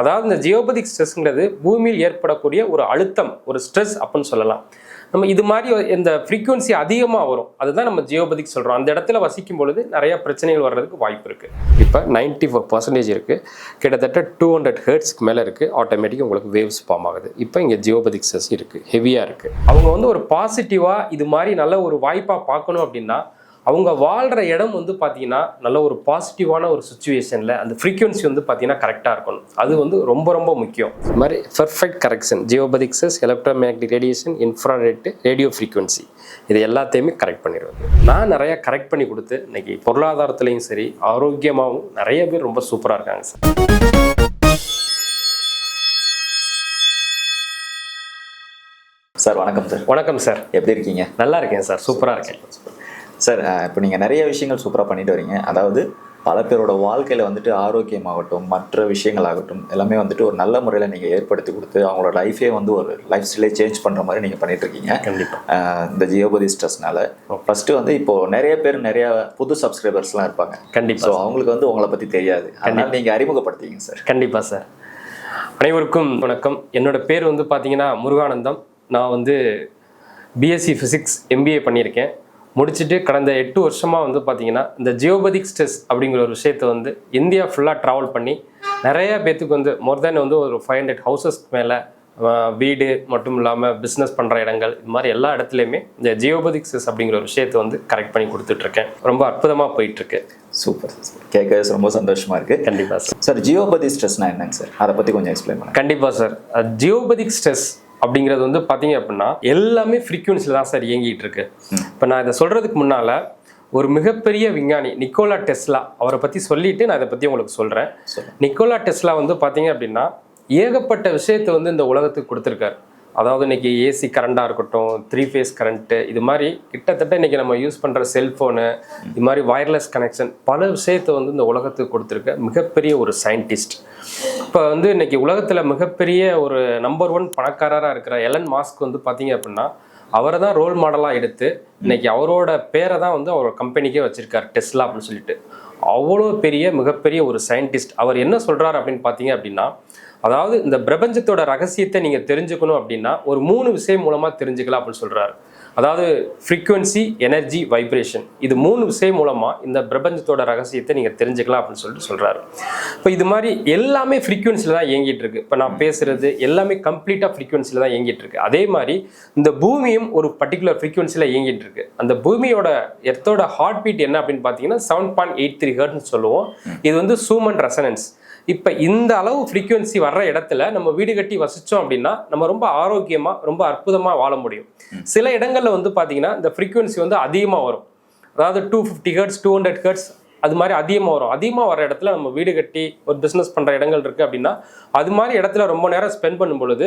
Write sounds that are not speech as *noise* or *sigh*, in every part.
அதாவது இந்த ஜியோபதிக் ஸ்ட்ரெஸ்ங்கிறது பூமியில் ஏற்படக்கூடிய ஒரு அழுத்தம் ஒரு ஸ்ட்ரெஸ் அப்படின்னு சொல்லலாம். நம்ம இது மாதிரி இந்த ஃப்ரீக்குவன்சி அதிகமாக வரும். அதுதான் நம்ம ஜியோபதிக் சொல்கிறோம் அந்த இடத்துல வசிக்கும் பொழுது நிறைய பிரச்சனைகள் வர்றதுக்கு வாய்ப்பு இருக்குது இப்போ நைன்டி ஃபோர் பர்சன்டேஜ் இருக்குது கிட்டத்தட்ட டூ ஹண்ட்ரட் ஹேர்ட்ஸ்க்கு மேலே இருக்குது ஆட்டோமேட்டிக்காக உங்களுக்கு வேவ்ஸ் ஃபார்ம் ஆகுது. இப்போ இங்கே ஜியோபதிக் ஸ்ட்ரெஸ் இருக்குது ஹெவியாக இருக்குது அவங்க வந்து ஒரு பாசிட்டிவாக இது மாதிரி நல்ல ஒரு வாய்ப்பாக பார்க்கணும் அப்படின்னா அவங்க வாழ்கிற இடம் வந்து பார்த்தீங்கன்னா நல்ல ஒரு பாசிட்டிவான ஒரு சுச்சுவேஷனில் அந்த ஃப்ரீக்வன்சி வந்து பார்த்தீங்கன்னா கரெக்டாக இருக்கணும். அது வந்து ரொம்ப ரொம்ப முக்கியம். இது மாதிரி perfect correction geopathic stress electromagnetic radiation infrared radio frequency இது எல்லாத்தையுமே கரெக்ட் பண்ணிடுவேன் நான் நிறைய கரெக்ட் பண்ணி கொடுத்து இன்னைக்கு பொருளாதாரத்துலேயும் சரி ஆரோக்கியமாகவும் நிறைய பேர் ரொம்ப சூப்பராக இருக்காங்க சார். சார் வணக்கம் சார். வணக்கம் சார். எப்படி இருக்கீங்க? நல்லா இருக்கேன் சார். சூப்பராக இருக்கேன். சார் இப்போ நீங்கள் நிறைய விஷயங்கள் சூப்பராக பண்ணிட்டு வரீங்க. அதாவது பல பேரோட வாழ்க்கையில் வந்துட்டு ஆரோக்கியமாகட்டும் மற்ற விஷயங்கள் ஆகட்டும் எல்லாமே வந்துட்டு ஒரு நல்ல முறையில் நீங்கள் ஏற்படுத்தி கொடுத்து அவங்களோட லைஃபே வந்து ஒரு லைஃப் ஸ்டைலே சேஞ்ச் பண்ணுற மாதிரி நீங்கள் பண்ணிட்டு இருக்கீங்க. கண்டிப்பாக இந்த ஜியோபதி ஸ்ட்ரெஸ்னால ஃபர்ஸ்ட் வந்து இப்போ நிறைய பேர் நிறைய புது சப்ஸ்கிரைபர்ஸ்லாம் இருப்பாங்க. கண்டிப்பாக ஸோ அவங்களுக்கு வந்து உங்களை பற்றி தெரியாது. அதனால நீங்கள் அறிமுகப்படுத்திங்க சார் கண்டிப்பாக சார் அனைவருக்கும் வணக்கம். என்னோட பேர் வந்து பார்த்தீங்கன்னா முருகானந்தம். நான் வந்து பிஎஸ்சி ஃபிசிக்ஸ் எம்பிஏ பண்ணியிருக்கேன். முடிச்சுட்டு கடந்த எட்டு வருஷமாக வந்து பார்த்தீங்கன்னா இந்த ஜியோபதிக் ஸ்ட்ரெஸ் அப்படிங்கிற ஒரு விஷயத்தை வந்து இந்தியா ஃபுல்லாக ட்ராவல் பண்ணி நிறைய பேத்துக்கு வந்து மோர் தென் வந்து ஒரு ஃபைவ் ஹண்ட்ரட் ஹவுசஸ்க்கு மேலே வீடு மட்டும் இல்லாமல் பிஸ்னஸ் பண்ணுற இடங்கள் இது மாதிரி எல்லா இடத்துலையுமே இந்த ஜியோபதிக் ஸ்ட்ரெஸ் அப்படிங்கிற ஒரு விஷயத்தை வந்து கரெக்ட் பண்ணி கொடுத்துட்ருக்கேன் ரொம்ப அற்புதமாக போயிட்டுருக்கு சூப்பர் கேட்க ரொம்ப சந்தோஷமா இருக்கு. கண்டிப்பாக சார் சார் ஜியோபதி ஸ்ட்ரெஸ்னா என்னங்க சார் அதை பற்றி கொஞ்சம் எக்ஸ்பிளைன் பண்ணுங்க. கண்டிப்பாக சார் ஜியோபதிக் ஸ்ட்ரெஸ் அப்படிங்கிறது வந்து பார்த்தீங்க அப்படின்னா எல்லாமே ஃப்ரீக்வன்சியில் தான் சார் இயங்கிட்டு இருக்கு இப்போ நான் இதை சொல்கிறதுக்கு முன்னால் ஒரு மிகப்பெரிய விஞ்ஞானி நிக்கோலா டெஸ்லா அவரை பற்றி சொல்லிட்டு நான் இதை பற்றி உங்களுக்கு சொல்கிறேன். நிக்கோலா டெஸ்லா வந்து பார்த்தீங்க அப்படின்னா ஏகப்பட்ட விஷயத்தை வந்து இந்த உலகத்துக்கு கொடுத்துருக்காரு. அதாவது இன்றைக்கி ஏசி கரண்டாக இருக்கட்டும் த்ரீ ஃபேஸ் கரண்ட்டு இது மாதிரி கிட்டத்தட்ட இன்றைக்கி நம்ம யூஸ் பண்ணுற செல்ஃபோனு இது மாதிரி வயர்லெஸ் கனெக்ஷன் பல விஷயத்தை வந்து இந்த உலகத்துக்கு கொடுத்துருக்க. மிகப்பெரிய ஒரு சயின்டிஸ்ட் இப்போ வந்து இன்றைக்கி உலகத்தில் மிகப்பெரிய ஒரு நம்பர் ஒன் பணக்காரராக இருக்கிற எலன் மாஸ்க் வந்து பார்த்தீங்க அப்படின்னா அவரை தான் ரோல் மாடலாக எடுத்து இன்னைக்கு அவரோட பேரை தான் வந்து அவர் கம்பெனிக்கே வச்சிருக்காரு டெஸ்லா அப்படின்னு சொல்லிட்டு. அவ்வளோ பெரிய மிகப்பெரிய ஒரு சயின்டிஸ்ட் அவர் என்ன சொல்கிறாரு அப்படின்னு பார்த்தீங்க அப்படின்னா அதாவது இந்த பிரபஞ்சத்தோட ரகசியத்தை நீங்கள் தெரிஞ்சுக்கணும் அப்படின்னா ஒரு மூணு விஷயம் மூலமாக தெரிஞ்சுக்கலாம் அப்படின்னு சொல்கிறாரு அதாவது ஃப்ரீக்குவன்சி எனர்ஜி வைப்ரேஷன் இது மூணு விஷயம் மூலமாக இந்த பிரபஞ்சத்தோட ரகசியத்தை நீங்கள் தெரிஞ்சுக்கலாம் அப்படின்னு சொல்லிட்டு சொல்கிறாரு இப்போ இது மாதிரி எல்லாமே ஃப்ரீக்குவென்சியில் தான் இயங்கிட்டு இருக்கு. இப்போ நான் பேசுகிறது எல்லாமே கம்ப்ளீட்டாக ஃப்ரீக்குவென்சியில் தான் இயங்கிட்டு இருக்கு. அதே மாதிரி இந்த பூமியும் ஒரு பர்டிகுலர் ஃப்ரீக்குவென்சியில் இயங்கிட்டு இருக்கு. அந்த பூமியோட எர்த்தோட ஹார்ட் பீட் என்ன அப்படின்னு பார்த்தீங்கன்னா செவன் பாயிண்ட் எயிட் த்ரீ ஹர்ட்னு சொல்லுவோம். இது வந்து சூமன் ரெசனன்ஸ் இப்போ இந்த அளவு ஃப்ரீக்குவன்சி வர்ற இடத்துல நம்ம வீடு கட்டி வசிச்சோம் அப்படின்னா நம்ம ரொம்ப ஆரோக்கியமா ரொம்ப அற்புதமா வாழ முடியும். சில இடங்கள்ல வந்து பாத்தீங்கன்னா இந்த ஃப்ரீக்குவன்சி வந்து அதிகமா வரும். அதாவது two fifty hertz two hundred hertz அது மாதிரி அதிகமாக வரும். அதிகமாக வர இடத்துல நம்ம வீடு கட்டி ஒரு பிஸ்னஸ் பண்ணுற இடங்கள் இருக்குது அப்படின்னா அது மாதிரி இடத்துல ரொம்ப நேரம் ஸ்பெண்ட் பண்ணும் பொழுது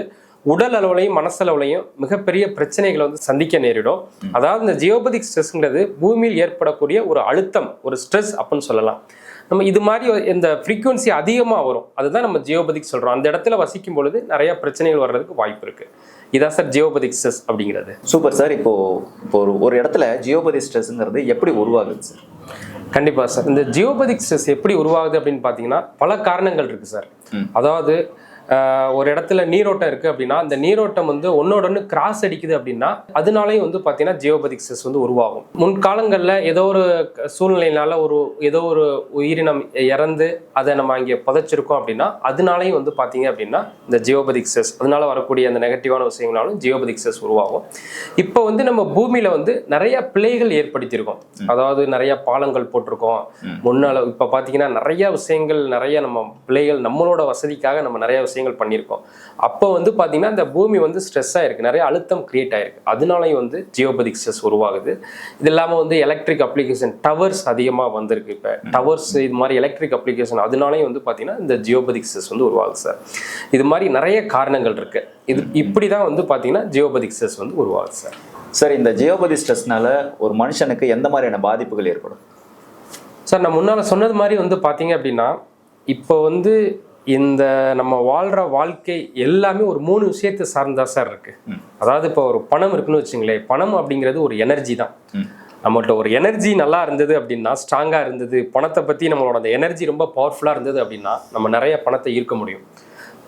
உடல் அளவுலையும் மனசளவுலையும் மிகப்பெரிய பிரச்சனைகளை வந்து சந்திக்க நேரிடும். அதாவது இந்த ஜியோபதிக் ஸ்ட்ரெஸ்ங்கிறது பூமியில் ஏற்படக்கூடிய ஒரு அழுத்தம் ஒரு ஸ்ட்ரெஸ் அப்படின்னு சொல்லலாம். நம்ம இது மாதிரி இந்த ஃப்ரீக்குவன்சி அதிகமாக வரும். அதுதான் நம்ம ஜியோபதிக் சொல்கிறோம் அந்த இடத்துல வசிக்கும் பொழுது நிறைய பிரச்சனைகள் வர்றதுக்கு வாய்ப்பு இருக்குது இதான் சார் ஜியோபதிக் ஸ்ட்ரெஸ் அப்படிங்கிறது. Super sir. இப்போ இப்போ ஒரு ஒரு இடத்துல ஜியோபதி ஸ்ட்ரெஸ்ங்கிறது எப்படி உருவாகுது சார்? கண்டிப்பாக சார். இந்த ஜியோபதிக் ஸ்ட்ரெஸ் எப்படி உருவாகுது அப்படின்னு பார்த்தீங்கன்னா பல காரணங்கள் இருக்குது சார். அதாவது ஒரு இடத்துல நீரோட்டம் இருக்குது அப்படின்னா அந்த நீரோட்டம் வந்து ஒன்னோட ஒன்று கிராஸ் அடிக்குது அப்படின்னா அதனாலையும் வந்து பார்த்தீங்கன்னா ஜியோபதிக் ஸ்ட்ரெஸ் வந்து உருவாகும். முன்காலங்களில் ஏதோ ஒரு சூழ்நிலையினால ஒரு ஏதோ ஒரு உயிரினம் இறந்து அதை நம்ம இங்கே புதைச்சிருக்கோம் அப்படின்னா அதனாலையும் வந்து பார்த்தீங்க அப்படின்னா இந்த ஜியோபதிக் ஸ்ட்ரெஸ் அதனால வரக்கூடிய அந்த நெகட்டிவான விஷயங்களாலும் ஜியோபதிக் ஸ்ட்ரெஸ் உருவாகும். இப்போ வந்து நம்ம பூமியில வந்து நிறைய பிழைகள் ஏற்படுத்தியிருக்கோம். அதாவது நிறைய பாலங்கள் போட்டிருக்கோம். முன்னால இப்போ பார்த்தீங்கன்னா நிறைய விஷயங்கள் நிறைய நம்ம பிழைகள் நம்மளோட வசதிக்காக நம்ம நிறைய விஷயங்கள் பண்ணியிருக்கோம். அப்போ வந்து பார்த்தீங்கன்னா இந்த பூமி வந்து ஸ்ட்ரெஸ் ஆயிருக்கு. நிறைய அழுத்தம் கிரியேட் ஆயிருக்கு. அதனாலையும் வந்து ஜியோபதிக் ஸ்ட்ரெஸ் உருவாகுது. இது இல்லாமல் வந்து எலக்ட்ரிக் அப்ளிகேஷன் டவர்ஸ் அதிகமாக வந்திருக்கு இப்போ. டவர்ஸ் இது மாதிரி எலக்ட்ரிக் அப்ளிகேஷன் அதனாலையும் வந்து பார்த்தீங்கன்னா இந்த ஜியோபதிக் ஸ்ட்ரெஸ் வந்து உருவாகுது சார் இது மாதிரி நிறைய காரணங்கள் இருக்கு. இது இப்படி தான் வந்து பார்த்தீங்கன்னா ஜியோபதிக் ஸ்ட்ரெஸ் வந்து உருவாகுது சார் சார் இந்த ஜியோபதி ஸ்ட்ரெஸ்னால ஒரு மனுஷனுக்கு எந்த மாதிரியான பாதிப்புகள் ஏற்படும்? சார் நான் முன்னால் சொன்னது மாதிரி வந்து பார்த்தீங்க அப்படின்னா இப்போ வந்து இந்த நம்ம வாழ்கிற வாழ்க்கை எல்லாமே ஒரு மூணு விஷயத்தை சார்ந்தா சார் இருக்கு. அதாவது இப்போ ஒரு பணம் இருக்குன்னு வச்சுங்களேன் பணம் அப்படிங்கிறது ஒரு எனர்ஜி தான். நம்மள்ட்ட ஒரு எனர்ஜி நல்லா இருந்தது அப்படின்னா ஸ்ட்ராங்காக இருந்தது பணத்தை பற்றி நம்மளோட அந்த எனர்ஜி ரொம்ப பவர்ஃபுல்லாக இருந்தது அப்படின்னா நம்ம நிறைய பணத்தை ஈர்க்க முடியும்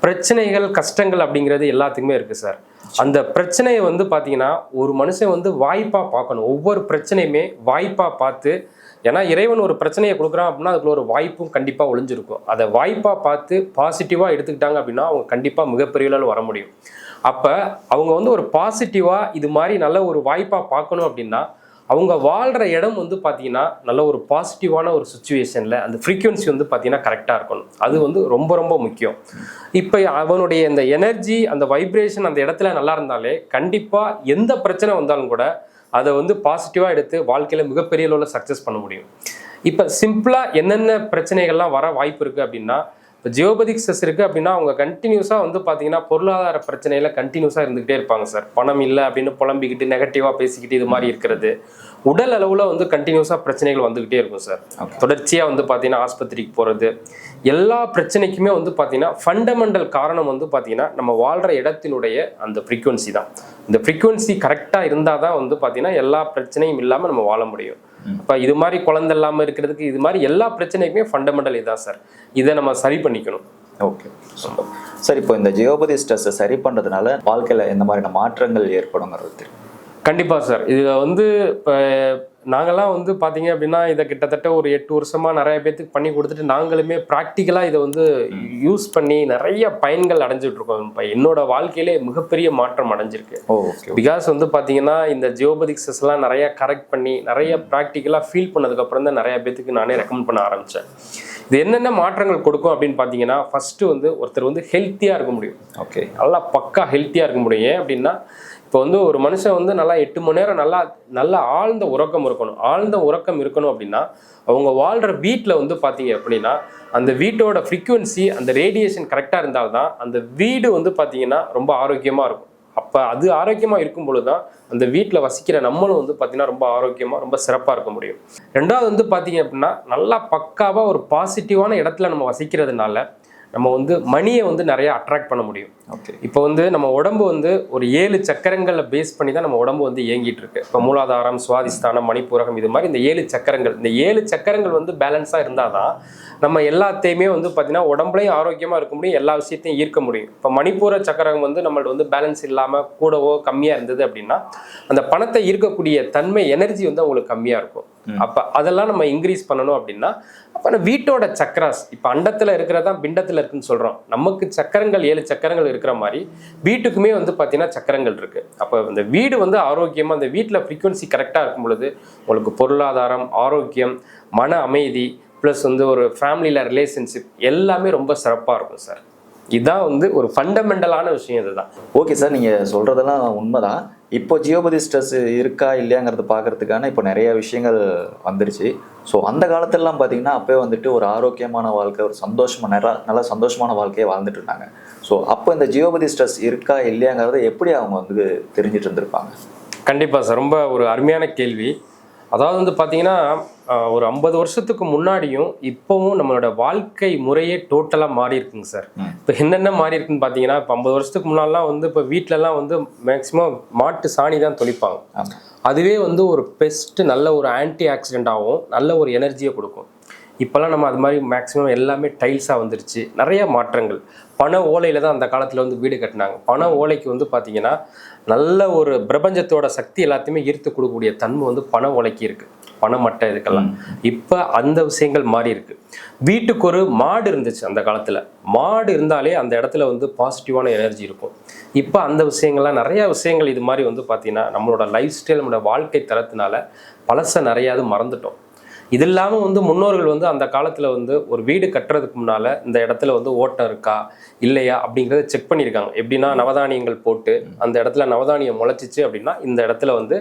பிரச்சனைகள் கஷ்டங்கள் அப்படிங்கிறது எல்லாத்துக்குமே இருக்குது சார். அந்த பிரச்சனையை வந்து பார்த்தீங்கன்னா ஒரு மனுஷன் வந்து வாய்ப்பாக பார்க்கணும். ஒவ்வொரு பிரச்சனையுமே வாய்ப்பாக பார்த்து ஏன்னா இறைவன் ஒரு பிரச்சனையை கொடுக்குறான் அப்படின்னா அதுக்குள்ள ஒரு வாய்ப்பும் கண்டிப்பாக ஒளிஞ்சிருக்கும். அதை வாய்ப்பாக பார்த்து பாசிட்டிவாக எடுத்துக்கிட்டாங்க அப்படின்னா அவங்க கண்டிப்பாக மிகப்பெரிய அளவில் வர முடியும். அப்போ அவங்க வந்து ஒரு பாசிட்டிவாக இது மாதிரி நல்ல ஒரு வாய்ப்பாக பார்க்கணும் அப்படின்னா அவங்க வாழ்கிற இடம் வந்து பார்த்தீங்கன்னா நல்ல ஒரு பாசிட்டிவான ஒரு சுச்சுவேஷனில் அந்த ஃப்ரீக்குவன்சி வந்து பார்த்தீங்கன்னா கரெக்டாக இருக்கணும். அது வந்து ரொம்ப ரொம்ப முக்கியம். இப்போ அவனுடைய இந்த எனர்ஜி அந்த வைப்ரேஷன் அந்த இடத்துல நல்லா இருந்தாலே கண்டிப்பாக எந்த பிரச்சனை வந்தாலும் கூட அதை வந்து பாசிட்டிவாக எடுத்து வாழ்க்கையில் மிகப்பெரிய அளவில் சக்ஸஸ் பண்ண முடியும். இப்போ சிம்பிளாக என்னென்ன பிரச்சனைகள்லாம் வர வாய்ப்பு இருக்குது அப்படின்னா இப்போ ஜியோபதிக் ஸ்ட்ரெஸ் இருக்குது அப்படின்னா அவங்க கண்டினியூஸாக வந்து பார்த்தீங்கன்னா பொருளாதார பிரச்சனையில் கண்டினியூஸாக இருந்துகிட்டே இருப்பாங்க சார். பணம் இல்லை அப்படின்னு புலம்பிக்கிட்டு நெகட்டிவாக பேசிக்கிட்டு இது மாதிரி இருக்கிறது. உடல் அளவில் வந்து கண்டினியூஸாக பிரச்சனைகள் வந்துக்கிட்டே இருக்கும் சார். தொடர்ச்சியாக வந்து பார்த்தீங்கன்னா ஆஸ்பத்திரிக்கு போகிறது எல்லா பிரச்சனைக்குமே வந்து பார்த்தீங்கன்னா ஃபண்டமெண்டல் காரணம் வந்து பார்த்தீங்கன்னா நம்ம வாழ்கிற இடத்தினுடைய அந்த ஃப்ரீக்குவன்சி தான். இந்த ஃப்ரீக்குவன்சி கரெக்டாக இருந்தால் தான் வந்து பார்த்தீங்கன்னா எல்லா பிரச்சனையும் இல்லாமல் நம்ம வாழ முடியும். இப்போ இது மாதிரி குழந்தை இல்லாமல் இருக்கிறதுக்கு இது மாதிரி எல்லா பிரச்சனைக்குமே ஃபண்டமெண்டல் இதான் சார் இதை நம்ம சரி பண்ணிக்கணும். ஓகே சூப்பர் சார் இப்போ இந்த ஜியோபதி ஸ்ட்ரெஸ்ஸை சரி பண்ணுறதுனால வாழ்க்கையில் எந்த மாதிரியான மாற்றங்கள் ஏற்படுங்கிறது தெரியும். கண்டிப்பாக சார் இதில் வந்து இப்போ நாங்கள்லாம் வந்து பார்த்தீங்க அப்படின்னா இதை கிட்டத்தட்ட ஒரு எட்டு வருஷமாக நிறைய பேர்த்துக்கு பண்ணி கொடுத்துட்டு நாங்களுமே ப்ராக்டிக்கலாக இதை வந்து யூஸ் பண்ணி நிறைய பயன்கள் அடைஞ்சிட்டு இருக்கோம். இப்போ என்னோட வாழ்க்கையிலே மிகப்பெரிய மாற்றம் அடைஞ்சிருக்கு. பிகாஸ் வந்து பார்த்தீங்கன்னா இந்த ஜியோபதிக்ஸஸ் எல்லாம் நிறைய கரெக்ட் பண்ணி நிறைய ப்ராக்டிக்கலாக ஃபீல் பண்ணதுக்கப்புறம் தான் நிறைய பேத்துக்கு நானே ரெக்கமெண்ட் பண்ண ஆரம்பித்தேன் இது என்னென்ன மாற்றங்கள் கொடுக்கும் அப்படின்னு பார்த்தீங்கன்னா ஃபஸ்ட்டு வந்து ஒருத்தர் வந்து ஹெல்த்தியாக இருக்க முடியும். ஓகே நல்லா பக்கா ஹெல்த்தியாக இருக்க முடியும். ஏன் அப்படின்னா இப்போ வந்து ஒரு மனுஷன் வந்து நல்லா எட்டு மணி நேரம் நல்லா நல்லா ஆழ்ந்த உறக்கம் இருக்கணும். ஆழ்ந்த உறக்கம் இருக்கணும் அப்படின்னா அவங்க வாழ்கிற வீட்டில் வந்து பார்த்தீங்க அப்படின்னா அந்த வீட்டோட ஃப்ரீக்குவன்சி அந்த ரேடியேஷன் கரெக்டாக இருந்தால்தான் அந்த வீடு வந்து பார்த்தீங்கன்னா ரொம்ப ஆரோக்கியமாக இருக்கும். அப்போ அது ஆரோக்கியமாக இருக்கும் பொழுது தான் அந்த வீட்டில் வசிக்கிற நம்மளும் வந்து பார்த்திங்கன்னா ரொம்ப ஆரோக்கியமாக ரொம்ப சிறப்பாக இருக்க முடியும். ரெண்டாவது வந்து பார்த்தீங்க அப்படின்னா நல்லா பக்காவாக ஒரு பாசிட்டிவான இடத்துல நம்ம வசிக்கிறதுனால நம்ம வந்து மணியை வந்து நிறைய அட்ராக்ட் பண்ண முடியும். ஓகே இப்போ வந்து நம்ம உடம்பு வந்து ஒரு ஏழு சக்கரங்களை பேஸ் பண்ணி தான் நம்ம உடம்பு வந்து இயங்கிட்டு இருக்கு. இப்போ மூலாதாரம் சுவாதிஸ்தானம் மணிப்பூரகம் இது மாதிரி இந்த ஏழு சக்கரங்கள். இந்த ஏழு சக்கரங்கள் வந்து பேலன்ஸாக இருந்தால் தான் நம்ம எல்லாத்தையுமே வந்து பார்த்தீங்கன்னா உடம்புலையும் ஆரோக்கியமாக இருக்க முடியும் எல்லா விஷயத்தையும் ஈர்க்க முடியும். இப்போ மணிப்பூர சக்கரம் வந்து நம்மள்ட்ட வந்து பேலன்ஸ் இல்லாமல் கூடவோ கம்மியாக இருந்தது அப்படின்னா அந்த பணத்தை ஈர்க்கக்கூடிய தன்மை எனர்ஜி வந்து அவங்களுக்கு கம்மியாக இருக்கும். அப்போ அதெல்லாம் நம்ம இன்க்ரீஸ் பண்ணணும் அப்படின்னா அப்போ வீட்டோட சக்கராஸ் இப்போ அண்டத்தில் இருக்கிறதான் பிண்டத்தில் இருக்குன்னு சொல்கிறோம் நமக்கு சக்கரங்கள் ஏழு சக்கரங்கள் இருக்கிற மாதிரி வீட்டுக்குமே வந்து பார்த்தீங்கன்னா சக்கரங்கள் இருக்குது அப்போ இந்த வீடு வந்து ஆரோக்கியமாக அந்த வீட்டில் ஃப்ரீக்குவன்சி கரெக்டாக இருக்கும் பொழுது உங்களுக்கு பொருளாதாரம் ஆரோக்கியம் மன அமைதி ப்ளஸ் வந்து ஒரு ஃபேமிலியில் ரிலேஷன்ஷிப் எல்லாமே ரொம்ப சிறப்பாக இருக்கும் சார் இதுதான் வந்து ஒரு ஃபண்டமெண்டலான விஷயம் இதுதான். ஓகே சார் நீங்கள் சொல்கிறதெல்லாம் உண்மைதான். இப்போ ஜியோபதி ஸ்ட்ரெஸ் இருக்கா இல்லையாங்கிறது பார்க்கறதுக்கான இப்போ நிறைய விஷயங்கள் வந்துருச்சு. ஸோ அந்த காலத்திலலாம் பார்த்தீங்கன்னா அப்போயே வந்துட்டு ஒரு ஆரோக்கியமான வாழ்க்கை ஒரு சந்தோஷமான நல்ல நல்ல சந்தோஷமான வாழ்க்கையை வாழ்ந்துட்டு இருந்தாங்க. ஸோ அப்போ இந்த ஜியோபதி ஸ்ட்ரெஸ் இருக்கா இல்லையாங்கிறத எப்படி அவங்க வந்து தெரிஞ்சிட்டு இருந்திருப்பாங்க? கண்டிப்பாக சார். ரொம்ப ஒரு அருமையான கேள்வி. அதாவது வந்து பார்த்தீங்கன்னா ஒரு ஐம்பது வருஷத்துக்கு முன்னாடியும் இப்போவும் நம்மளோட வாழ்க்கை முறையே டோட்டலாக மாறி இருக்குங்க சார். இப்போ என்னென்ன மாறி இருக்குன்னு பார்த்தீங்கன்னா இப்போ ஐம்பது வருஷத்துக்கு முன்னாடிலாம் வந்து இப்போ வீட்டிலலாம் வந்து மேக்ஸிமம் மாட்டு சாணி தான் தொளிப்பாங்க. அதுவே வந்து ஒரு பெஸ்ட் நல்ல ஒரு ஆன்டி ஆக்சிடென்ட்டாகவும் நல்ல ஒரு எனர்ஜியை கொடுக்கும். இப்போல்லாம் நம்ம அது மாதிரி மேக்ஸிமம் எல்லாமே டைல்ஸாக வந்துருச்சு. நிறைய மாற்றங்கள். பண ஓலையில் தான் அந்த காலத்தில் வந்து வீடு கட்டினாங்க. பண ஓலைக்கு வந்து பார்த்தீங்கன்னா நல்ல ஒரு பிரபஞ்சத்தோட சக்தி எல்லாத்தையுமே ஈர்த்து கொடுக்கக்கூடிய தன்மை வந்து பண ஓலைக்கு இருக்குது பண மட்டை இதுக்கெல்லாம். இப்போ அந்த விஷயங்கள் மாறி இருக்கு. வீட்டுக்கு ஒரு மாடு இருந்துச்சு அந்த காலத்தில். மாடு இருந்தாலே அந்த இடத்துல வந்து பாசிட்டிவான எனர்ஜி இருக்கும். இப்போ அந்த விஷயங்கள்லாம் நிறைய விஷயங்கள் இது மாதிரி வந்து பார்த்தீங்கன்னா நம்மளோட லைஃப் ஸ்டைல் நம்மளோட வாழ்க்கை தரத்தினால பழச நிறையாது மறந்துட்டோம். இது இல்லாமல் வந்து முன்னோர்கள் வந்து அந்த காலத்தில் வந்து ஒரு வீடு கட்டுறதுக்கு முன்னால் இந்த இடத்துல வந்து ஓட்டம் இருக்கா இல்லையா அப்படிங்கிறத செக் பண்ணியிருக்காங்க எப்படின்னா நவதானியங்கள் போட்டு அந்த இடத்துல நவதானியம் முளைச்சிச்சு அப்படின்னா இந்த இடத்துல வந்து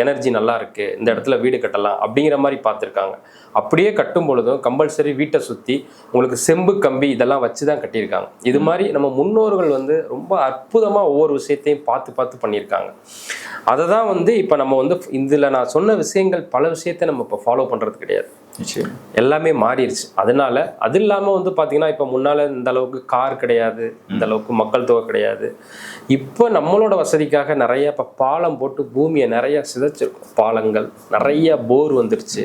எனர்ஜி நல்லா இருக்கு இந்த இடத்துல வீடு கட்டலாம் அப்படிங்கிற மாதிரி பார்த்துருக்காங்க. அப்படியே கட்டும் பொழுதும் கம்பல்சரி வீட்டை சுற்றி உங்களுக்கு செம்பு கம்பி இதெல்லாம் வச்சு தான் கட்டியிருக்காங்க. இது மாதிரி நம்ம முன்னோர்கள் வந்து ரொம்ப அற்புதமாக ஒவ்வொரு விஷயத்தையும் பார்த்து பார்த்து பண்ணியிருக்காங்க. அதை தான் வந்து இப்போ நம்ம வந்து இதில் நான் சொன்ன விஷயங்கள் பல விஷயத்தை நம்ம இப்போ ஃபாலோ பண்ணுறது கிடையாது. எல்லாமே மாறிடுச்சு. அதனால அது இல்லாமல் வந்து பார்த்தீங்கன்னா இப்போ முன்னால் இந்த அளவுக்கு கார் கிடையாது இந்த அளவுக்கு மக்கள் தொகை கிடையாது. இப்போ நம்மளோட வசதிக்காக நிறைய இப்போ பாலம் போட்டு பூமியை நிறைய சிதைச்சிருக்கோம். பாலங்கள் நிறைய போர் வந்துருச்சு.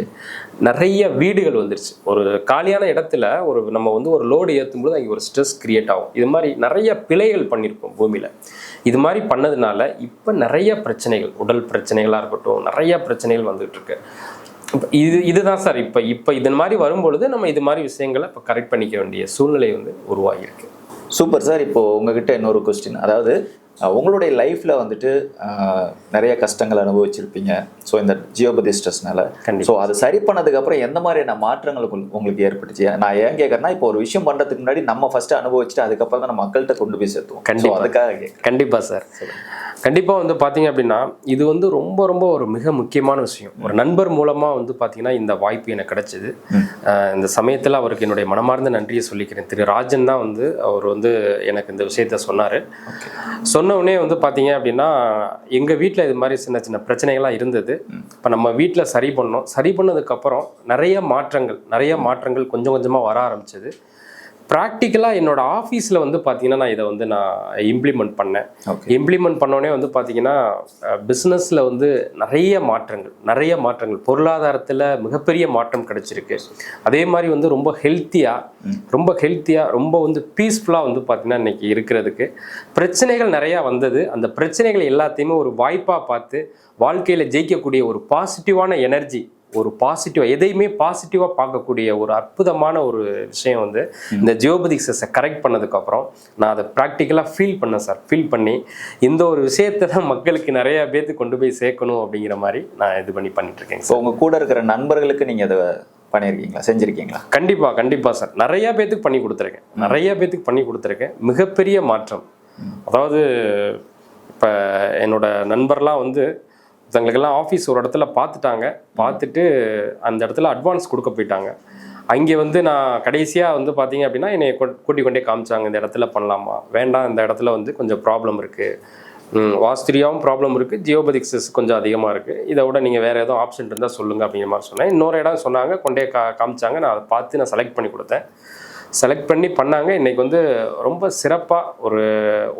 நிறைய வீடுகள் வந்துருச்சு. ஒரு காலியான இடத்துல ஒரு நம்ம வந்து ஒரு லோடு ஏற்றும் போது அங்கே ஒரு ஸ்ட்ரெஸ் கிரியேட் ஆகும். இது மாதிரி நிறைய பிழைகள் பண்ணியிருக்கோம் பூமியில். இது மாதிரி பண்ணதுனால இப்போ நிறைய பிரச்சனைகள் உடல் பிரச்சனைகளாக இருக்கட்டும் நிறைய பிரச்சனைகள் வந்துகிட்டு இருக்கு. இது இதுதான் சார். இப்போ இப்போ இது மாதிரி வரும்பொழுது நம்ம இது மாதிரி விஷயங்களை இப்போ கரெக்ட் பண்ணிக்க வேண்டிய சூழ்நிலை வந்து உருவாகியிருக்கு. Super sir. இப்போ உங்ககிட்ட இன்னொரு கொஸ்டின் அதாவது உங்களுடைய லைஃப்ல வந்துட்டு நிறைய கஷ்டங்கள் அனுபவிச்சிருப்பீங்க. ஸோ இந்த ஜியோபதி ஸ்ட்ரெஸ்னால. ஸோ அது சரி பண்ணதுக்கு அப்புறம் எந்த மாதிரியான மாற்றங்கள் உங்களுக்கு- ஏற்பட்டுச்சு? நான் ஏன் கேட்கறேன்னா இப்போ ஒரு விஷயம் பண்றதுக்கு முன்னாடி நம்ம ஃபர்ஸ்ட் அனுபவிச்சுட்டு அதுக்கப்புறம் தான் நம்ம மக்கள்கிட்ட கொண்டு போய் சேர்த்துவோம். ஸோ கண்டிப்பா. அதுக்காக கண்டிப்பாக சார் கண்டிப்பாக வந்து பார்த்தீங்க அப்படின்னா இது வந்து ரொம்ப ரொம்ப ஒரு மிக முக்கியமான விஷயம். ஒரு நண்பர் மூலமாக வந்து பார்த்தீங்கன்னா இந்த வாய்ப்பு எனக்கு கிடைச்சிது. இந்த சமயத்தில் அவருக்கு என்னுடைய மனமார்ந்த நன்றியை சொல்லிக்கிறேன். திரு ராஜன் தான் வந்து அவர் வந்து எனக்கு இந்த விஷயத்த சொன்னார். சொன்ன உடனே வந்து பார்த்தீங்க அப்படின்னா எங்கள் வீட்டில் இது மாதிரி சின்ன சின்ன பிரச்சனைகள்லாம் இருந்தது. இப்போ நம்ம வீட்டில் சரி பண்ணோம். சரி பண்ணதுக்கப்புறம் நிறைய மாற்றங்கள் நிறைய மாற்றங்கள் கொஞ்சம் கொஞ்சமாக வர ஆரம்பிச்சது. ப்ராக்டிக்கலாக என்னோட ஆஃபீஸில் வந்து பார்த்தீங்கன்னா நான் இதை வந்து நான் இம்ப்ளிமெண்ட் பண்ணேன். இம்ப்ளிமெண்ட் பண்ணோடனே வந்து பார்த்தீங்கன்னா பிஸ்னஸில் வந்து நிறைய மாற்றங்கள் நிறைய மாற்றங்கள். பொருளாதாரத்தில் மிகப்பெரிய மாற்றம் கிடைச்சிருக்கு. அதே மாதிரி வந்து ரொம்ப ஹெல்த்தியாக ரொம்ப ஹெல்த்தியாக ரொம்ப வந்து பீஸ்ஃபுல்லாக வந்து பார்த்தீங்கன்னா இன்னைக்கு இருக்கிறதுக்கு பிரச்சனைகள் நிறையா வந்தது. அந்த பிரச்சனைகள் எல்லாத்தையுமே ஒரு வாய்ப்பாக பார்த்து வாழ்க்கையில் ஜெயிக்கக்கூடிய ஒரு பாசிட்டிவான எனர்ஜி ஒரு பாசிட்டிவாக எதையுமே பாசிட்டிவாக பார்க்கக்கூடிய ஒரு அற்புதமான ஒரு விஷயம் வந்து இந்த ஜியோபதிக்ஸஸை கரெக்ட் பண்ணதுக்கப்புறம் நான் அதை ப்ராக்டிக்கலாக ஃபீல் பண்ணேன் சார் ஃபீல் பண்ணி இந்த ஒரு விஷயத்தை தான் *laughs* மக்களுக்கு நிறைய பேர்த்து கொண்டு போய் சேர்க்கணும் அப்படிங்கிற மாதிரி நான் இது பண்ணி பண்ணிட்டு இருக்கேங்க சார் ஸோ உங்க கூட இருக்கிற நண்பர்களுக்கு நீங்க அதை பண்ணியிருக்கீங்களா? செஞ்சிருக்கீங்களா? கண்டிப்பாக கண்டிப்பாக சார் நிறைய பேத்துக்கு பண்ணி கொடுத்துருக்கேன். நிறைய பேத்துக்கு பண்ணி கொடுத்துருக்கேன். மிகப்பெரிய மாற்றம். அதாவது இப்போ என்னோட நண்பர்லாம் வந்து தங்களுக்கெல்லாம் ஆஃபீஸ் ஒரு இடத்துல பார்த்துட்டாங்க. பார்த்துட்டு அந்த இடத்துல அட்வான்ஸ் கொடுக்க போயிட்டாங்க. அங்கே வந்து நான் கடைசியாக வந்து பார்த்தீங்க அப்படின்னா என்னை கொ- கொண்டே காமிச்சாங்க இந்த இடத்துல பண்ணலாமா? வேண்டாம் இந்த இடத்துல வந்து கொஞ்சம் ப்ராப்ளம் இருக்குது வாஸ்திரியாவும் ப்ராப்ளம் இருக்குது ஜியோபதிக்ஸஸ் கொஞ்சம் அதிகமாக இருக்குது இதை விட நீங்கள் வேறு எதுவும் ஆப்ஷன் இருந்தால் சொல்லுங்கள் அப்படிங்கிற மாதிரி சொன்னேன். இன்னொரு இடம் சொன்னாங்க கொண்டே கா காமிச்சாங்க. நான் அதை பார்த்து நான் செலக்ட் பண்ணி கொடுத்தேன். செலக்ட் பண்ணி பண்ணாங்க. இன்னைக்கு வந்து ரொம்ப சிறப்பாக ஒரு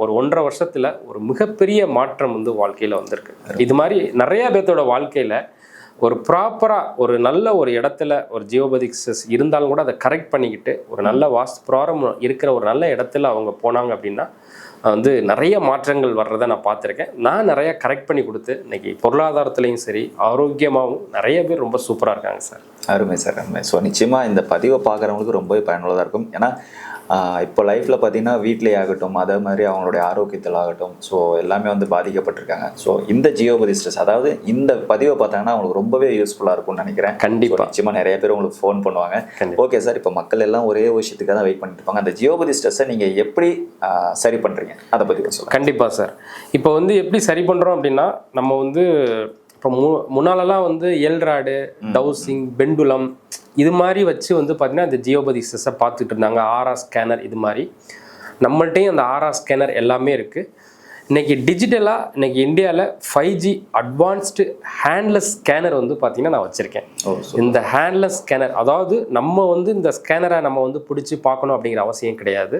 ஒரு ஒன்றரை வருஷத்தில் ஒரு மிகப்பெரிய மாற்றம் வந்து வாழ்க்கையில் வந்திருக்கு. இது மாதிரி நிறைய பேர்த்தோட வாழ்க்கையில் ஒரு ப்ராப்பராக ஒரு நல்ல ஒரு இடத்துல ஒரு ஜியோபதிக்ஸஸ் இருந்தாலும் கூட அதை கரெக்ட் பண்ணிக்கிட்டு ஒரு நல்ல வாஸ்து ப்ராரம் இருக்கிற ஒரு நல்ல இடத்துல அவங்க போனாங்க அப்படின்னா வந்து நிறைய மாற்றங்கள் வர்றதை நான் பார்த்துருக்கேன். நான் நிறையா கரெக்ட் பண்ணி கொடுத்து இன்னைக்கு பொருளாதாரத்துலேயும் சரி ஆரோக்கியமாகவும் நிறைய பேர் ரொம்ப சூப்பராக இருக்காங்க சார். அருமை சார் அருமை. ஸோ நிச்சயமாக இந்த பதிவை பார்க்குறவங்களுக்கு ரொம்பவே பயனுள்ளதாக இருக்கும். ஏன்னா இப்போ லைஃப்பில் பார்த்தீங்கன்னா வீட்டிலே ஆகட்டும் அதே மாதிரி அவங்களுடைய ஆரோக்கியத்தில் ஆகட்டும் ஸோ எல்லாமே வந்து பாதிக்கப்பட்டிருக்காங்க. ஸோ இந்த ஜியோபதி ஸ்ட்ரெஸ் அதாவது இந்த பதிவை பார்த்தாங்கன்னா அவங்களுக்கு ரொம்பவே யூஸ்ஃபுல்லாக இருக்கும்னு நினைக்கிறேன். கண்டிப்பா. So, நிச்சயமா நிறைய பேர் உங்களுக்கு ஃபோன் பண்ணுவாங்க. ஓகே சார் இப்போ மக்கள் எல்லாம் ஒரே விஷயத்துக்காக தான் வெயிட் பண்ணிட்டு இருப்பாங்க. அந்த ஜியோபதி ஸ்ட்ரெஸ்ஸை நீங்கள் எப்படி சரி பண்ணுறீங்க அதை பற்றி சொல்லுங்கள் கண்டிப்பாக சார் இப்போ வந்து எப்படி சரி பண்ணுறோம் அப்படின்னா நம்ம வந்து இப்போ மு முன்னாலலாம் வந்து எல்ராடு டவுசிங் பெண்டுலம் இது மாதிரி வச்சு வந்து பார்த்தீங்கன்னா இந்த ஜியோபதிக்ஸஸை பார்த்துட்டு இருந்தாங்க. ஆரா ஸ்கேனர் இது மாதிரி. நம்மள்ட்டையும் அந்த ஆரா ஸ்கேனர் எல்லாமே இருக்குது இன்னைக்கு டிஜிட்டலாக இன்னைக்கு இந்தியாவில் five G advanced handless scanner வந்து பார்த்தீங்கன்னா நான் வச்சுருக்கேன். இந்த ஹேண்ட்லெஸ் ஸ்கேனர் அதாவது நம்ம வந்து இந்த ஸ்கேனரை நம்ம வந்து பிடிச்சி பார்க்கணும் அப்படிங்கிற அவசியம் கிடையாது.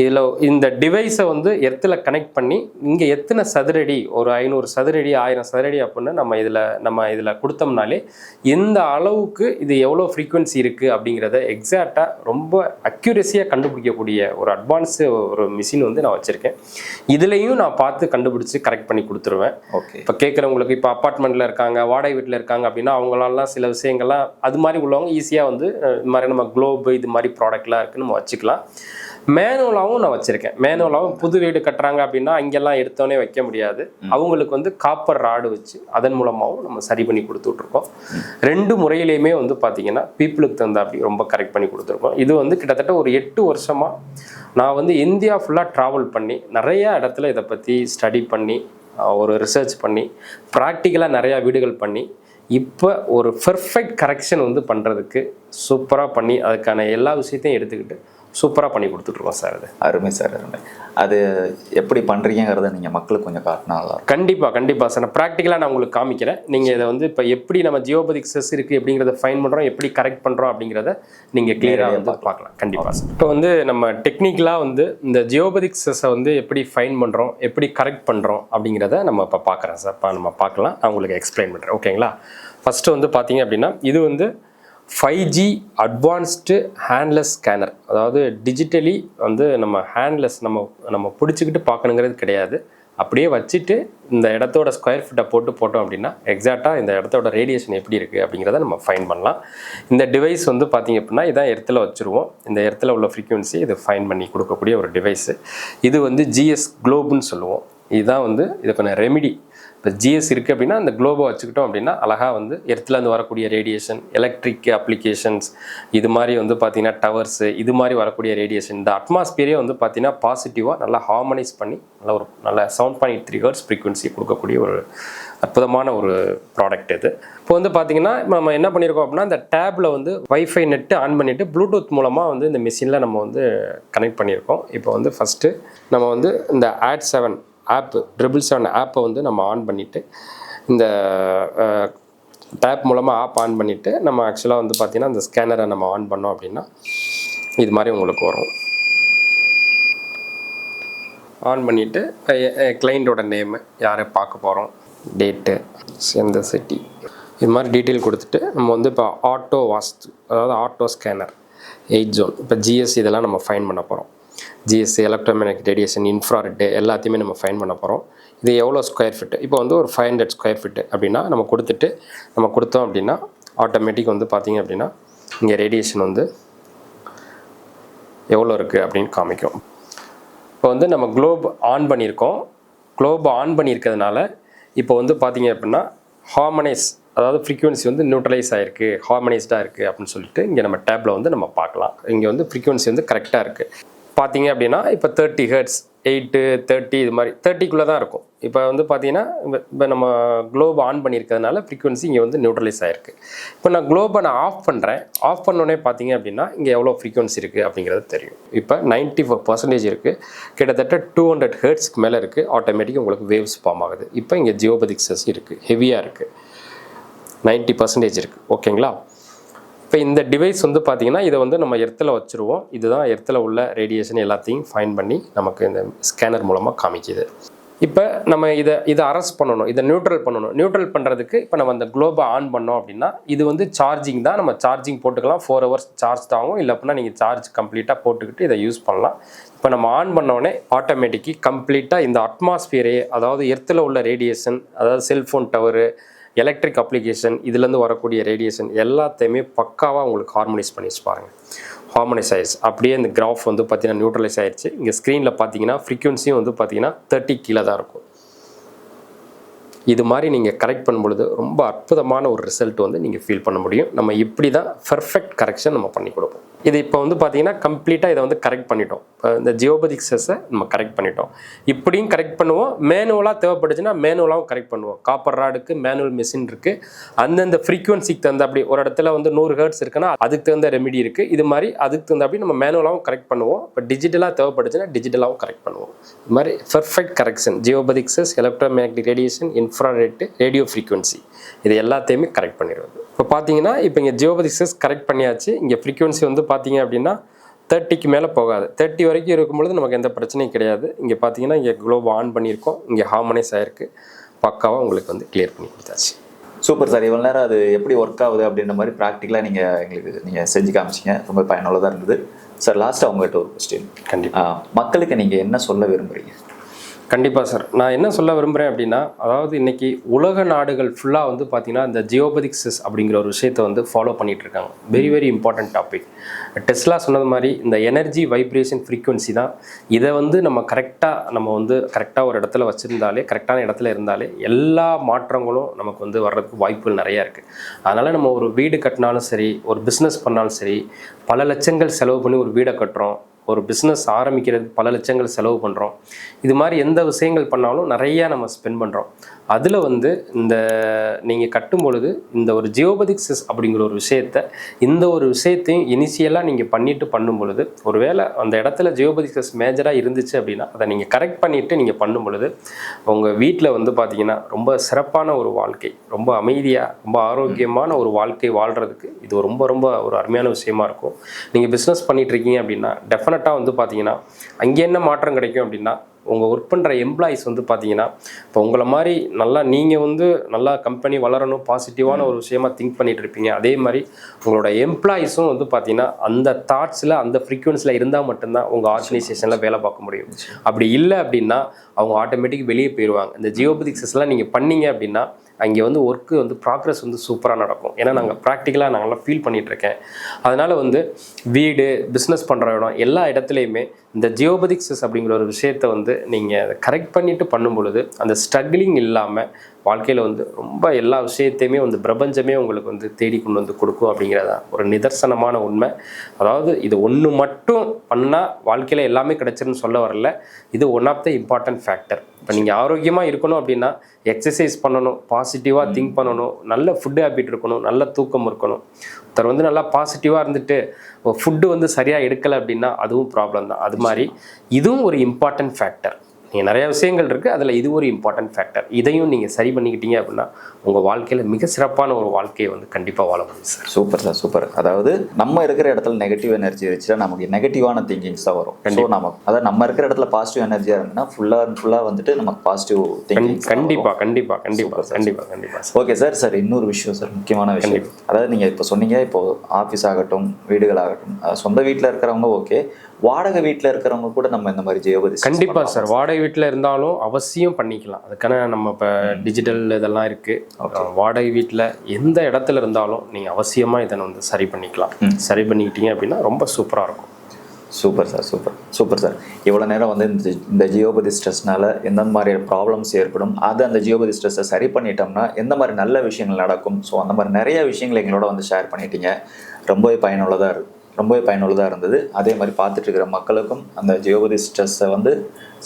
இதில் இந்த டிவைஸை வந்து எர்த்தில் கனெக்ட் பண்ணி இங்கே எத்தனை சதுரடி ஒரு ஐநூறு சதுரடி ஆயிரம் சதுரடி அப்படின்னு நம்ம இதில் நம்ம இதில் கொடுத்தோம்னாலே இந்த அளவுக்கு இது எவ்வளோ ஃப்ரீக்குவென்சி இருக்குது அப்படிங்கிறத எக்ஸாக்டாக ரொம்ப அக்யூரஸியாக கண்டுபிடிக்கக்கூடிய ஒரு அட்வான்ஸு ஒரு மிஷின் வந்து நான் வச்சுருக்கேன். இதுலேயும் நான் பார்த்து கண்டுபிடிச்சி கரெக்ட் பண்ணி கொடுத்துருவேன். ஓகே இப்போ கேட்குறவங்களுக்கு இப்போ அப்பார்ட்மெண்ட்டில் இருக்காங்க வாடகை வீட்டில் இருக்காங்க அப்படின்னா அவங்களாலாம் சில விஷயங்கள்லாம் அது மாதிரி உள்ளவங்க ஈஸியாக வந்து இது மாதிரி நம்ம குளோபு இது மாதிரி ப்ராடக்ட்லாம் இருக்குது நம்ம வச்சுக்கலாம். மேனுவலாகவும் நான் வச்சுருக்கேன். மேனுவலாகவும் புது வீடு கட்டுறாங்க அப்படின்னா அங்கெல்லாம் எடுத்தோடனே வைக்க முடியாது. அவங்களுக்கு வந்து காப்பர் ராடு வச்சு அதன் மூலமாகவும் நம்ம சரி பண்ணி கொடுத்துட்ருக்கோம் ரெண்டு முறையிலையுமே வந்து பார்த்தீங்கன்னா பீப்புளுக்கு தகுந்த அப்படி ரொம்ப கரெக்ட் பண்ணி கொடுத்துருக்கோம். இது வந்து கிட்டத்தட்ட ஒரு எட்டு வருஷமாக நான் வந்து இந்தியா ஃபுல்லாக ட்ராவல் பண்ணி நிறைய இடத்துல இதை பற்றி ஸ்டடி பண்ணி ஒரு ரிசர்ச் பண்ணி ப்ராக்டிக்கலாக நிறையா வீடுகள் பண்ணி இப்போ ஒரு பெர்ஃபெக்ட் கரெக்ஷன் வந்து பண்ணுறதுக்கு சூப்பராக பண்ணி அதுக்கான எல்லா விஷயத்தையும் எடுத்துக்கிட்டு சூப்பராக பண்ணி கொடுத்துட்ருக்கோம் சார் அது. அருமை சார் அருமை. அது எப்படி பண்ணுறீங்கிறத நீங்கள் மக்களுக்கு கொஞ்சம் காட்டினா. கண்டிப்பாக கண்டிப்பாக சார். நான் ப்ராக்டிக்கலாக நான் உங்களுக்கு காமிக்கிறேன். நீங்கள் இதை வந்து இப்போ எப்படி நம்ம ஜியோபதிக் செஸ் இருக்குது எப்படிங்கிறத ஃபைன் பண்ணுறோம் எப்படி கரெக்ட் பண்ணுறோம் அப்படிங்கிறத நீங்கள் கிளியராக வந்து பார்க்கலாம். கண்டிப்பாக சார். இப்போ வந்து நம்ம டெக்னிக்கலாக வந்து இந்த ஜியோபதிக் செஸ்ஸை வந்து எப்படி ஃபைன் பண்ணுறோம் எப்படி கரெக்ட் பண்ணுறோம் அப்படிங்கிறத நம்ம இப்போ பார்க்குறோம் சார். இப்போ நம்ம பார்க்கலாம். நான் உங்களுக்கு எக்ஸ்பிளைன் பண்ணுறேன் ஓகேங்களா ஃபஸ்ட்டு வந்து பார்த்தீங்க அப்படின்னா இது வந்து five G advanced handless scanner அதாவது டிஜிட்டலி வந்து நம்ம ஹேண்ட்லெஸ் நம்ம நம்ம பிடிச்சிக்கிட்டு பார்க்கணுங்கிறது கிடையாது. அப்படியே வச்சுட்டு இந்த இடத்தோட ஸ்கொயர் ஃபீட்டை போட்டு போட்டோம் அப்படின்னா எக்ஸாக்டாக இந்த இடத்தோட ரேடியேஷன் எப்படி இருக்குது அப்படிங்கிறத நம்ம ஃபைன் பண்ணலாம். இந்த டிவைஸ் வந்து பார்த்திங்க அப்படின்னா இதான் இடத்துல வச்சுருவோம். இந்த இடத்துல உள்ள ஃப்ரீக்குவன்சி இது ஃபைன் பண்ணி கொடுக்கக்கூடிய ஒரு டிவைஸு இது வந்து ஜிஎஸ் குளோப்னு சொல்லுவோம். இதுதான் வந்து இதுக்கான ரெமிடி இப்போ ஜிஎஸ் இருக்குது அப்படின்னா அந்த குளோபோ வச்சுக்கிட்டோம் அப்படின்னா அழகாக வந்து எர்த்துலேருந்து வரக்கூடிய ரேடியேஷன் எலக்ட்ரிக் அப்ளிகேஷன்ஸ் இது மாதிரி வந்து பார்த்தீங்கன்னா டவர்ஸு இது மாதிரி வரக்கூடிய ரேடியேஷன் இந்த அட்மாஸ்பியரே வந்து பார்த்தீங்கன்னா பாசிட்டிவாக நல்லா ஹார்மனைஸ் பண்ணி நல்ல ஒரு நல்ல seven point three hertz frequency கொடுக்கக்கூடிய ஒரு அற்புதமான ஒரு ப்ராடக்ட் இது. இப்போ வந்து பார்த்திங்கன்னா நம்ம என்ன பண்ணியிருக்கோம் அப்படின்னா இந்த டேப்பில் வந்து வைஃபை நெட்டு ஆன் பண்ணிவிட்டு ப்ளூடூத் மூலமாக வந்து இந்த மிஷினில் நம்ம வந்து கனெக்ட் பண்ணியிருக்கோம். இப்போ வந்து ஃபஸ்ட்டு நம்ம வந்து இந்த add seven app triple seven ஆப்பை வந்து நம்ம ஆன் பண்ணிவிட்டு இந்த டேப் மூலமாக ஆப் ஆன் பண்ணிவிட்டு நம்ம ஆக்சுவலாக வந்து பார்த்திங்கன்னா அந்த ஸ்கேனரை நம்ம ஆன் பண்ணோம் அப்படின்னா இது மாதிரி உங்களுக்கு வரும். ஆன் பண்ணிவிட்டு கிளைண்ட்டோட நேமு யாரை பார்க்க போகிறோம் டேட்டு எந்த சிட்டி இது மாதிரி டீட்டெயில் கொடுத்துட்டு நம்ம வந்து இப்போ ஆட்டோ வாஸ்து அதாவது ஆட்டோ ஸ்கேனர் எயிட் ஜோன் இப்போ ஜிஎஸ் இதெல்லாம் நம்ம ஃபைன் பண்ண போகிறோம் ஜிஎஸ் எலக்ட்ரோமேனிக் ரேடியேஷன் இன்ஃப்ராரெட்டு எல்லாத்தையுமே நம்ம ஃபைன் பண்ண போகிறோம் இது எவ்வளோ ஸ்கொயர் ஃபிட்டு இப்போ வந்து ஒரு ஃபைவ் ஹண்ட்ரட் ஸ்கொயர் ஃபிட்டு அப்படின்னா நம்ம கொடுத்துட்டு நம்ம கொடுத்தோம் அப்படின்னா ஆட்டோமேட்டிக் வந்து பார்த்திங்க அப்படின்னா இங்கே ரேடியேஷன் வந்து எவ்வளோ இருக்குது அப்படின்னு காமிக்கும். இப்போ வந்து நம்ம குளோப் ஆன் பண்ணியிருக்கோம். குளோப் ஆன் பண்ணியிருக்கிறதுனால இப்போ வந்து பார்த்திங்க அப்படின்னா ஹார்மனைஸ் அதாவது ஃப்ரீக்குவன்சி வந்து நியூட்ரலைஸ் ஆகிருக்கு ஹார்மனைஸ்டாக இருக்குது அப்படின்னு சொல்லிட்டு இங்கே நம்ம டேப்பில் வந்து நம்ம பார்க்கலாம். இங்கே வந்து ஃப்ரீக்குவன்சி வந்து கரெக்டாக இருக்குது பார்த்தீங்க அப்படின்னா இப்போ தேர்ட்டி ஹெர்ட்ஸ் எயிட்டு தேர்ட்டி இது மாதிரி தேர்ட்டிக்குள்ளே தான் இருக்கும். இப்போ வந்து பார்த்தீங்கன்னா இப்போ நம்ம குளோப் ஆன் பண்ணியிருக்கிறதுனால ஃப்ரீக்வன்சி இங்கே வந்து நியூட்ரலைஸ் ஆகிருக்கு இப்போ நான் குளோபை நான் ஆஃப் பண்ணுறேன் ஆஃப் பண்ணோடனே பார்த்தீங்க அப்படின்னா இங்கே எவ்வளோ ஃப்ரீக்வன்சி இருக்குது அப்படிங்கிறது தெரியும். இப்போ நைன்ட்டி ஃபோர் பர்சன்டேஜ் இருக்குது கிட்டத்தட்ட டூ ஹண்ட்ரட் ஹெர்ட்ஸ்க்கு மேலே இருக்குது ஆட்டோமேட்டிக் உங்களுக்கு வேவ்ஸ் ஃபார்ம் ஆகுது. இப்போ இங்கே ஜியோபதிக்ஸஸ் இருக்குது ஹெவியாக இருக்குது நைன்ட்டி பர்சன்டேஜ் இருக்குது ஓகேங்களா இப்போ இந்த டிவைஸ் வந்து பார்த்தீங்கன்னா இதை வந்து நம்ம எர்த்தில் வச்சுருவோம். இதுதான் எர்த்தில் உள்ள ரேடியேஷன் எல்லாத்தையும் ஃபைன் பண்ணி நமக்கு இந்த ஸ்கேனர் மூலமாக காமிக்குது. இப்போ நம்ம இதை இதை அரெஸ்ட் பண்ணணும். இதை நியூட்ரல் பண்ணணும். நியூட்ரல் பண்ணுறதுக்கு இப்போ நம்ம அந்த குளோபை ஆன் பண்ணோம் அப்படின்னா இது வந்து சார்ஜிங் தான். நம்ம சார்ஜிங் போட்டுக்கலாம். ஃபோர் ஹவர்ஸ் சார்ஜ் ஆகும். இல்லை அப்படின்னா நீங்கள் சார்ஜ் கம்ப்ளீட்டாக போட்டுக்கிட்டு இதை யூஸ் பண்ணலாம். இப்போ நம்ம ஆன் பண்ணோடனே ஆட்டோமேட்டிக்கி கம்ப்ளீட்டாக இந்த அட்மாஸ்பியரே அதாவது எர்த்தில் உள்ள ரேடியேஷன் அதாவது செல்ஃபோன் டவரு எலக்ட்ரிக் அப்ளிகேஷன் இதுலேருந்து வரக்கூடிய ரேடியேஷன் எல்லாத்தையுமே பக்காவாக உங்களுக்கு ஹார்மனைஸ் பண்ணி பாருங்கள் ஹார்மோனைஸ் ஆயிடுச்சு அப்படியே இந்த கிராஃப் வந்து பார்த்தீங்கன்னா நியூட்ரலைஸ் ஆயிடுச்சு இங்கே ஸ்க்ரீனில் பார்த்தீங்கன்னா ஃப்ரீக்வன்சியும் வந்து பார்த்தீங்கன்னா தேர்ட்டி கீழே தான் இருக்கும். இது மாதிரி நீங்கள் கரெக்ட் பண்ணும் பொழுது ரொம்ப அற்புதமான ஒரு ரிசல்ட் வந்து நீங்கள் ஃபீல் பண்ண முடியும். நம்ம இப்படி தான் பெர்ஃபெக்ட் கரெக்ஷன் நம்ம பண்ணி கொடுப்போம். இது இப்போ வந்து பார்த்தீங்கன்னா கம்ப்ளீட்டாக இதை வந்து கரெக்ட் பண்ணிட்டோம். இப்போ இந்த ஜியோபதிக் செஸ்ஸை நம்ம கரெக்ட் பண்ணிட்டோம். இப்படியும் கரெக்ட் பண்ணுவோம். மேனுவலாக தேவைப்பட்டுச்சுன்னா மேனுவலாகவும் கரெக்ட் பண்ணுவோம். காப்பர் ராடுக்கு மேனுவல் மிஷின் இருக்குது அந்தந்த ஃப்ரீக்வன்சிக்கு தகுந்த அப்படி ஒரு இடத்துல வந்து நூறு ஹேர்ட்ஸ் இருக்குன்னா அதுக்கு தகுந்த ரெமிடி இருக்குது இது மாதிரி அதுக்கு தகுந்த அப்படி நம்ம மேனுவலாகவும் கரெக்ட் பண்ணுவோம். இப்போ டிஜிட்டலாக தேவைப்பட்டுச்சுன்னா டிஜிட்டலாகவும் கரெக்ட் பண்ணுவோம். இது மாதிரி perfect correction geopathic chess magnetic radiation infrared radio frequency. இது எல்லாத்தையுமே கரெக்ட் பண்ணிடுவது இப்போ பார்த்தீங்கன்னா இப்போ இங்கே ஜியோபதிக் செஸ் கரெக்ட் பண்ணியாச்சு. இங்கே ஃப்ரீக்வன்சி வந்து பார்த்தீங்க அப்படின்னா தேர்ட்டிக்கு மேலே போகாது. தேர்ட்டி வரைக்கும் இருக்கும்பொழுது நமக்கு எந்த பிரச்சனையும் கிடையாது. இங்கே பார்த்தீங்கன்னா இங்கே குளோப் ஆன் பண்ணியிருக்கோம். இங்கே ஹார்மனைஸ் ஆயிருக்கு. பக்காவாக உங்களுக்கு வந்து கிளியர் பண்ணி கொடுத்தாச்சு. Super sir. இவ்வளோ நேரம் அது எப்படி ஒர்க் ஆகுது அப்படின்ற மாதிரி ப்ராக்டிக்கலாக நீங்கள் எங்களுக்கு நீங்கள் செஞ்சு காமிச்சிங்க. ரொம்ப பயனுள்ளதாக இருந்தது. சார் லாஸ்ட்டாக உங்கள்கிட்ட ஒரு கொஸ்டின் கண்டிப்பாக மக்களுக்கு நீங்கள் என்ன சொல்ல விரும்புகிறீங்க கண்டிப்பாக சார். நான் என்ன சொல்ல விரும்புகிறேன் அப்படின்னா அதாவது இன்றைக்கி உலக நாடுகள் ஃபுல்லாக வந்து பார்த்திங்கன்னா இந்த ஜியோபதிக்ஸஸ் அப்படிங்கிற ஒரு விஷயத்தை வந்து ஃபாலோ பண்ணிகிட்ருக்காங்க இருக்காங்க. Very very important topic Tesla சொன்னது மாதிரி இந்த எனர்ஜி வைப்ரேஷன் ஃப்ரீக்குவென்சி தான். இதை வந்து நம்ம கரெக்டாக நம்ம வந்து கரெக்டாக ஒரு இடத்துல வச்சுருந்தாலே கரெக்டான இடத்துல இருந்தாலே எல்லா மாற்றங்களும் நமக்கு வந்து வர்றதுக்கு வாய்ப்புகள் நிறையா இருக்குது அதனால் நம்ம ஒரு வீடு கட்டினாலும் சரி ஒரு பிஸ்னஸ் பண்ணாலும் சரி பல லட்சங்கள் செலவு பண்ணி ஒரு வீடை கட்டுறோம். ஒரு பிஸ்னஸ் ஆரம்பிக்கிறது பல லட்சங்கள் செலவு பண்ணுறோம் இது மாதிரி எந்த விஷயங்கள் பண்ணாலும் நிறையா நம்ம ஸ்பெண்ட் பண்ணுறோம் அதில் வந்து இந்த நீங்கள் கட்டும் பொழுது இந்த ஒரு ஜியோபதிக் சிஸ் அப்படிங்கிற ஒரு விஷயத்த இந்த ஒரு விஷயத்தையும் இனிஷியலாக நீங்கள் பண்ணிட்டு பண்ணும் பொழுது ஒருவேளை அந்த இடத்துல ஜியோபதிக் சிஸ் மேஜராக இருந்துச்சு அப்படின்னா அதை நீங்கள் கரெக்ட் பண்ணிவிட்டு நீங்கள் பண்ணும் பொழுது உங்கள் வீட்டில் வந்து பார்த்தீங்கன்னா ரொம்ப சிறப்பான ஒரு வாழ்க்கை ரொம்ப அமைதியாக ரொம்ப ஆரோக்கியமான ஒரு வாழ்க்கை வாழ்கிறதுக்கு இது ரொம்ப ரொம்ப ஒரு அருமையான விஷயமா இருக்கும். நீங்கள் பிஸ்னஸ் பண்ணிட்டு இருக்கீங்க அப்படின்னா டெஃபினட்டாக வந்து பார்த்தீங்கன்னா அங்கே என்ன மாற்றம் கிடைக்கும் அப்படின்னா உங்கள் ஒர்க் பண்ணுற எம்ப்ளாயிஸ் வந்து பார்த்தீங்கன்னா இப்போ உங்களை மாதிரி நல்லா நீங்கள் வந்து நல்லா கம்பெனி வளரணும் பாசிட்டிவான ஒரு விஷயமா திங்க் பண்ணிட்டு இருப்பீங்க. அதே மாதிரி உங்களோட எம்ப்ளாயிஸும் வந்து பார்த்தீங்கன்னா அந்த தாட்ஸில் அந்த ஃப்ரீக்குவன்சியில் இருந்தால் மட்டும்தான் உங்கள் ஆர்கனைசேஷனில் வேலை பார்க்க முடியும். அப்படி இல்லை அப்படின்னா அவங்க ஆட்டோமேட்டிக் வெளியே போயிடுவாங்க இந்த ஜியோபதிக்ஸஸ்லாம் நீங்கள் பண்ணீங்க அப்படின்னா அங்கே வந்து ஒர்க்கு வந்து ப்ராக்ரஸ் வந்து சூப்பராக நடக்கும். ஏன்னா நாங்கள் ப்ராக்டிக்கலாக நாங்கள்லாம் ஃபீல் பண்ணிகிட்ருக்கேன் அதனால் வந்து வீடு பிஸ்னஸ் பண்ணுற இடம் எல்லா இடத்துலையுமே இந்த ஜியோபதிக்ஸஸ் அப்படிங்கிற ஒரு விஷயத்தை வந்து நீங்கள் கரெக்ட் பண்ணிட்டு பண்ணும் பொழுது அந்த ஸ்ட்ரகிளிங் இல்லாமல் வாழ்க்கையில் வந்து ரொம்ப எல்லா விஷயத்தையுமே வந்து பிரபஞ்சமே உங்களுக்கு வந்து தேடி கொண்டு வந்து கொடுக்கும் அப்படிங்கிறதா. ஒரு நிதர்சனமான உண்மை. அதாவது இது ஒன்று மட்டும் பண்ணால் வாழ்க்கையில் எல்லாமே கிடைச்சிருன்னு சொல்ல வரல. இது one of the important factor இப்போ நீங்கள் ஆரோக்கியமாக இருக்கணும் அப்படின்னா எக்ஸசைஸ் பண்ணணும் பாசிட்டிவாக திங்க் பண்ணணும் நல்ல ஃபுட்டு ஹேபிட் இருக்கணும் நல்ல தூக்கம் இருக்கணும். ஒருத்தர் வந்து நல்லா பாசிட்டிவாக இருந்துட்டு ஃபுட்டு வந்து சரியாக எடுக்கலை அப்படின்னா அதுவும் ப்ராப்ளம் தான். அது மாதிரி இதுவும் ஒரு இம்பார்ட்டன்ட் ஃபேக்டர் நீங்கள் நிறைய விஷயங்கள் இருக்குது அதில் இது ஒரு இம்பார்ட்டன்ட் ஃபேக்டர் இதையும் நீங்கள் சரி பண்ணிக்கிட்டீங்க அப்படின்னா உங்கள் வாழ்க்கையில் மிக சிறப்பான ஒரு வாழ்க்கையை வந்து கண்டிப்பாக வாழ முடியும் சார் சூப்பர் சார் சூப்பர் அதாவது நம்ம இருக்கிற இடத்துல நெகட்டிவ் எனர்ஜி இருந்துச்சுன்னா நமக்கு நெகட்டிவான திங்கிங்ஸ் தான் வரும். ஸோ நம்ம அதாவது நம்ம இருக்கிற இடத்துல பாசிட்டிவ் எனர்ஜியாக இருந்ததுன்னா ஃபுல்லாக அண்ட் ஃபுல்லாக வந்துட்டு நமக்கு பாசிட்டிவ் திங்கிங் கண்டிப்பாக கண்டிப்பாக கண்டிப்பாக கண்டிப்பாக கண்டிப்பாக சார் ஓகே சார் சார் இன்னொரு விஷயம் சார் முக்கியமான விஷயம். அதாவது நீங்கள் இப்போ சொன்னீங்க இப்போ ஆஃபீஸ் ஆகட்டும் வீடுகள் ஆகட்டும் சொந்த வீட்டில் இருக்கிறவங்க ஓகே வாடகை வீட்டில் இருக்கிறவங்க கூட நம்ம இந்த மாதிரி ஜெயபதி கண்டிப்பா சார். வாடகை வீட்டில் இருந்தாலும் அவசியம் பண்ணிக்கலாம். அதுக்கான நம்ம இப்போ டிஜிட்டல் இதெல்லாம் இருக்கு. வாடகை வீட்டில் எந்த இடத்துல இருந்தாலும் நீங்கள் அவசியமாக இதை வந்து சரி பண்ணிக்கலாம். சரி பண்ணிக்கிட்டீங்க அப்படின்னா ரொம்ப சூப்பராக இருக்கும். Super sir super. Super sir. இவ்வளோ நேரம் வந்து இந்த இந்த ஜியோபதி ஸ்ட்ரெஸ்னால எந்த மாதிரி ப்ராப்ளம்ஸ் ஏற்படும் அது அந்த ஜியோபதி ஸ்ட்ரெஸ்ஸை சரி பண்ணிட்டோம்னா எந்த மாதிரி நல்ல விஷயங்கள் நடக்கும்? ஸோ அந்த மாதிரி நிறைய விஷயங்களை எங்களோட வந்து ஷேர் பண்ணிட்டீங்க. ரொம்பவே பயனுள்ளதாக இருக்கு. ரொம்பவே பயனுள்ளதாக இருந்தது. அதே மாதிரி பார்த்துட்டு இருக்கிற மக்களுக்கும் அந்த ஜியோபதி ஸ்ட்ரெஸ்ஸை வந்து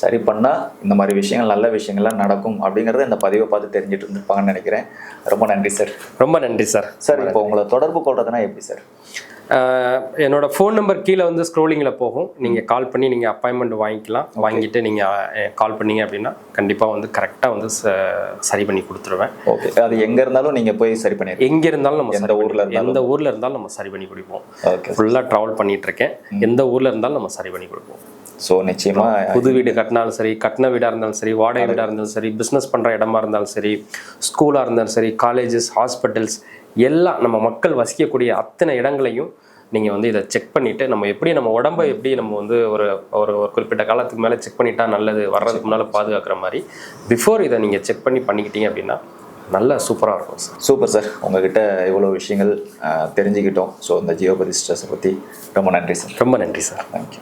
சரி பண்ணால் இந்த மாதிரி விஷயங்கள் நல்ல விஷயங்கள்லாம் நடக்கும் அப்படிங்கிறத இந்த பதிவை பார்த்து தெரிஞ்சுட்டு இருந்திருப்பாங்கன்னு நினைக்கிறேன். ரொம்ப நன்றி சார். ரொம்ப நன்றி சார். சார் இப்போ உங்களை தொடர்பு கொள்றதுனா எப்படி சார்? என்னோட ஃபோன் நம்பர் கீழே வந்து ஸ்க்ரோலிங்கில் போகும். நீங்கள் கால் பண்ணி நீங்கள் அப்பாயின்மெண்ட் வாங்கிக்கலாம். வாங்கிட்டு நீங்கள் கால் பண்ணீங்க அப்படின்னா கண்டிப்பாக வந்து கரெக்டாக வந்து சரி பண்ணி கொடுத்துருவேன். ஓகே. அது எங்கே இருந்தாலும் நீங்கள் போய் சரி பண்ணிடுங்க எங்கே இருந்தாலும் நம்ம எந்த பண்ணி- ஊர்ல. எந்த ஊரில் இருந்தாலும் நம்ம சரி பண்ணி கொடுப்போம். ஓகே. ஃபுல்லாக ட்ராவல் பண்ணிட்டு இருக்கேன் எந்த ஊரில் இருந்தாலும் நம்ம சரி பண்ணி கொடுப்போம். ஸோ நிச்சயமாக புது வீடு கட்டினாலும் சரி கட்டின வீடாக இருந்தாலும் சரி வாடகை வீடாக இருந்தாலும் சரி பிஸ்னஸ் பண்ணுற இடமா இருந்தாலும் சரி ஸ்கூலாக இருந்தாலும் சரி காலேஜஸ் ஹாஸ்பிட்டல்ஸ் எல்லாம் நம்ம மக்கள் வசிக்கக்கூடிய அத்தனை இடங்களையும் நீங்கள் வந்து இதை செக் பண்ணிவிட்டு நம்ம எப்படி நம்ம உடம்பை எப்படி நம்ம வந்து ஒரு ஒரு ஒரு குறிப்பிட்ட காலத்துக்கு மேலே செக் பண்ணிட்டா நல்லது வர்றதுக்கு முன்னால் பாதுகாக்கிற மாதிரி பிஃபோர் இதை நீங்கள் செக் பண்ணி பண்ணிக்கிட்டீங்க அப்படின்னா நல்லா சூப்பராக இருக்கும் சார் சூப்பர் சார் உங்ககிட்ட இவ்வளோ விஷயங்கள் தெரிஞ்சுக்கிட்டோம். ஸோ இந்த ஜியோபதி ஸ்ட்ரெஸ்ஸை பற்றி ரொம்ப நன்றி சார் ரொம்ப நன்றி சார் தேங்க்யூ